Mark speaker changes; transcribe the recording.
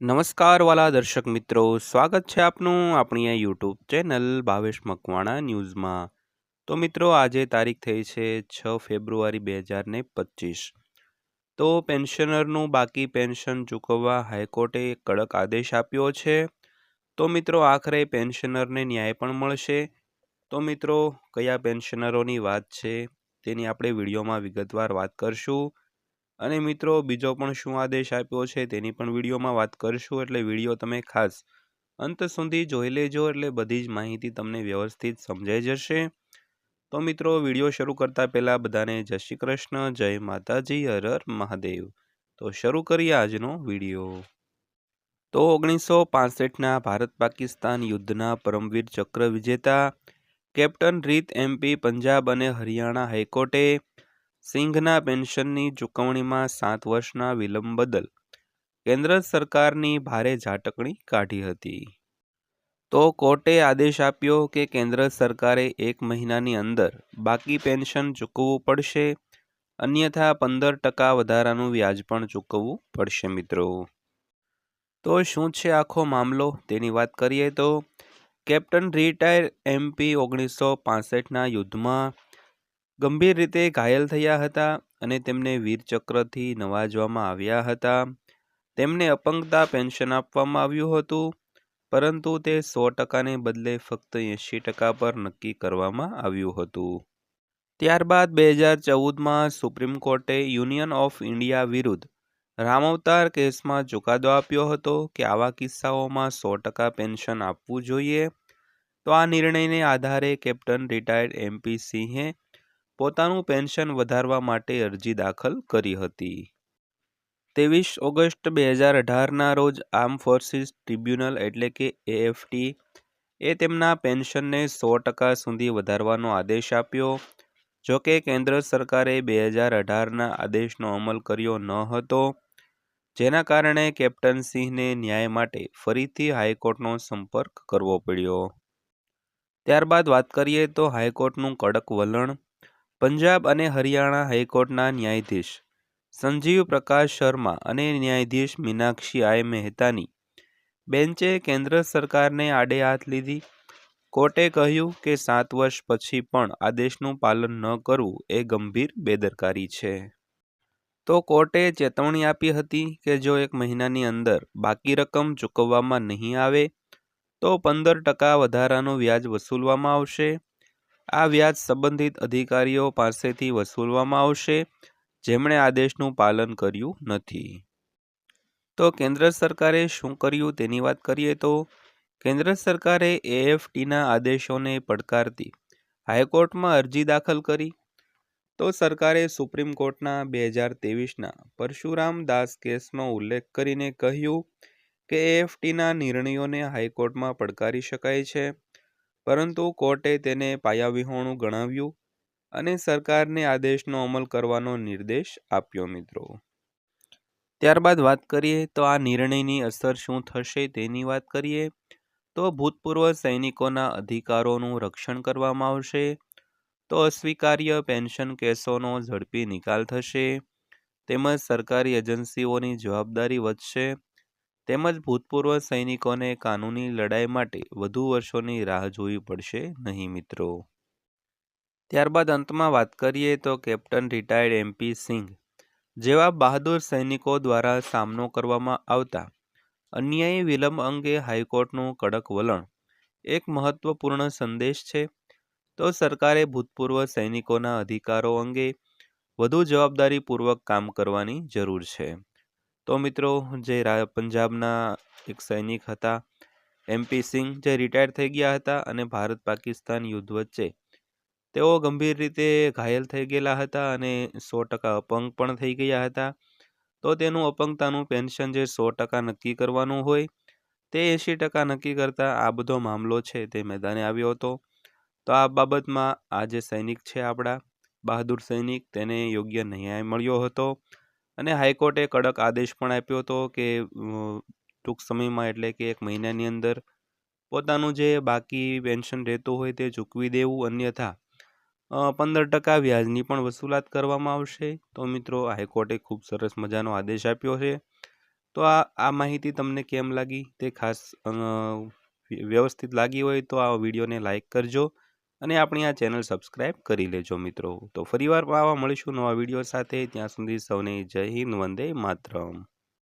Speaker 1: નમસ્કાર વાલા દર્શક મિત્રો, સ્વાગત છે આપનું આપણી આ યુટ્યુબ ચેનલ ભાવેશ મકવાણા ન્યૂઝમાં. તો મિત્રો, આજે તારીખ થઈ છે છ ફેબ્રુઆરી બે હજાર ને પચીસ. તો પેન્શનરનું બાકી પેન્શન ચૂકવવા હાઈકોર્ટે કડક આદેશ આપ્યો છે. તો મિત્રો, આખરે પેન્શનરને ન્યાય પણ મળશે. તો મિત્રો, કયા પેન્શનરોની વાત છે તેની આપણે વિડીયોમાં વિગતવાર વાત કરશું. અને મિત્રો, બીજો પણ શું આદેશ આપ્યો છે તેની પણ વિડીયોમાં વાત કરશું, એટલે વીડિયો તમે ખાસ અંત સુધી જોઈ લેજો, એટલે બધી જ માહિતી તમને વ્યવસ્થિત સમજાઈ જશે. તો મિત્રો, વીડિયો શરૂ કરતા પહેલાં બધાને જય શ્રી કૃષ્ણ, જય માતાજી, હર હર મહાદેવ. તો શરૂ કરીએ આજનો વીડિયો. તો ઓગણીસો પાસઠના ભારત પાકિસ્તાન યુદ્ધના પરમવીર ચક્ર વિજેતા કેપ્ટન રીત એમપી પંજાબ અને હરિયાણા હાઈકોર્ટે સિંઘના પેન્શનની ચૂકવણીમાં સાત વર્ષના વિલંબ બદલ કેન્દ્ર સરકારની ભારે ઝાટકણી કાઢી હતી. તો કોર્ટે આદેશ આપ્યો કે કેન્દ્ર સરકારે એક મહિનાની અંદર બાકી પેન્શન ચૂકવવું પડશે, અન્યથા પંદર ટકા વધારાનું વ્યાજ પણ ચૂકવવું પડશે મિત્રો. તો શું છે આખો મામલો? તેની વાત કરીએ તો કેપ્ટન રિટાયર એમપી ઓગણીસો પાસઠના યુદ્ધમાં ગંભીર રીતે ઘાયલ થયા હતા અને તેમને વીરચક્રથી નવાજવામાં આવ્યા હતા. તેમને અપંગતા પેન્શન આપવામાં આવ્યું હતું, પરંતુ તે સો ટકાને બદલે ફક્ત એંશી ટકા પર નક્કી કરવામાં આવ્યું હતું. ત્યારબાદ બે હજાર ચૌદમાં સુપ્રીમ કોર્ટે યુનિયન ઓફ ઇન્ડિયા વિરુદ્ધ રામવતાર કેસમાં ચુકાદો આપ્યો હતો કે આવા કિસ્સાઓમાં સો ટકા પેન્શન આપવું જોઈએ. તો આ નિર્ણયને આધારે કેપ્ટન રિટાયર્ડ એમપી સિંહે પોતાનું પેન્શન વધારવા માટે અરજી દાખલ કરી હતી. ત્રેવીસ ઓગસ્ટ બે હજાર અઢારના રોજ આર્મ ફોર્સિસ ટ્રિબ્યુનલ એટલે કે એએફટી એ તેમના પેન્શનને સો ટકા સુધી વધારવાનો આદેશ આપ્યો. જોકે કેન્દ્ર સરકારે બે હજાર અઢારના આદેશનો અમલ કર્યો ન હતો, જેના કારણે કેપ્ટન સિંહને ન્યાય માટે ફરીથી હાઈકોર્ટનો સંપર્ક કરવો પડ્યો. ત્યારબાદ વાત કરીએ તો હાઈકોર્ટનું કડક વલણ પંજાબ અને હરિયાણા હાઈકોર્ટના ન્યાયાધીશ સંજીવ પ્રકાશ શર્મા અને ન્યાયાધીશ મીનાક્ષી આય મહેતાની બેન્ચે કેન્દ્ર સરકારને આડે હાથ લીધી. કોર્ટે કહ્યું કે સાત વર્ષ પછી પણ આદેશનું પાલન ન કરવું એ ગંભીર બેદરકારી છે. તો કોર્ટે ચેતવણી આપી હતી કે જો એક મહિનાની અંદર બાકી રકમ ચૂકવવામાં નહીં આવે, તો પંદર ટકા વધારાનું વ્યાજ વસૂલવામાં આવશે. આ વ્યાજ સંબંધિત અધિકારીઓ પાસેથી વસૂલવામાં આવશે. જેમણે આદેશનું પાલન કર્યું નથી. તો કેન્દ્ર સરકારે શું કર્યું તેની વાત કરીએ તો, કેન્દ્ર સરકારે એએફટીના આદેશોને પડકારતી હાઈકોર્ટમાં અરજી દાખલ કરી. તો સરકારે સુપ્રીમ કોર્ટના બે હજાર ત્રેવીસના પરશુરામ દાસ કેસનો ઉલ્લેખ કરીને કહ્યું કે એએફટીના નિર્ણયોને હાઈકોર્ટમાં પડકારી શકાય છે. પરંતુ કોર્ટે તેને પાયાવિહોણું ગણાવ્યું અને સરકારને આદેશનો અમલ કરવાનો નિર્દેશ આપ્યો, મિત્રો. ત્યારબાદ વાત કરીએ તો આ નિર્ણયની અસર શું થશે તેની વાત કરીએ તો ભૂતપૂર્વ સૈનિકોના અધિકારોનું રક્ષણ કરવામાં આવશે, તો અસ્વીકાર્ય પેન્શન કેસોનો ઝડપી નિકાલ થશે, તેમજ સરકારી એજન્સીઓની જવાબદારી વધશે તેમજ ભૂતપૂર્વ સૈનિકોને કાનૂની લડાઈ માટે વધુ વર્ષોની રાહ જોવી પડશે નહીં મિત્રો. ત્યારબાદ અંતમાં વાત કરીએ તો કેપ્ટન રિટાયર્ડ એમપી સિંઘ, જેવા બહાદુર સૈનિકો દ્વારા સામનો કરવામાં આવતા અન્યાયી વિલંબ અંગે હાઈકોર્ટનું કડક વલણ, એક મહત્વપૂર્ણ સંદેશ છે. તો સરકારે ભૂતપૂર્વ સૈનિકોના અધિકારો અંગે વધુ જવાબદારીપૂર્વક કામ કરવાની જરૂર છે. તો મિત્રો, જે પંજાબના એક સૈનિક હતા એમપી સિંહ, જે રિટાયર થઈ ગયા હતા અને ભારત પાકિસ્તાન યુદ્ધ વચ્ચે. તેઓ ગંભીર રીતે ઘાયલ થઈ ગયેલા હતા અને સો ટકા અપંગ પણ થઈ ગયા હતા. તો તેનું અપંગતાનું પેન્શન જે સો ટકા નક્કી કરવાનું હોય, તે એંશી ટકા નક્કી કરતા આ બધો મામલો છે તે મેદાને આવ્યો હતો. તો આ બાબતમાં આ જે સૈનિક છે આપણા, બહાદુર સૈનિક, તેને યોગ્ય ન્યાય મળ્યો હતો. અને હાઈકોર્ટે કડક આદેશ પણ આપ્યો હતો કે ટૂંક સમયમાં એટલે કે એક મહિનાની અંદર પોતાનું જે બાકી પેન્શન રહેતું હોય તે ચૂકવી દેવું, અન્યથા પંદર ટકા વ્યાજની પણ વસૂલાત કરવામાં આવશે. તો મિત્રો હાઈકોર્ટે ખૂબ સરસ મજાનો આદેશ આપ્યો છે. તો આ આ માહિતી તમને કેમ લાગી? તે ખાસ વ્યવસ્થિત લાગી હોય તો આ વિડીયોને લાઇક કરજો. અને આપણી આ ચેનલ સબસ્ક્રાઈબ કરી લેજો મિત્રો. તો ફરીવાર આવા મળીશું નવા વીડિયો સાથે. ત્યાં સુધી સૌને જય હિન્દ, વંદે માતરમ.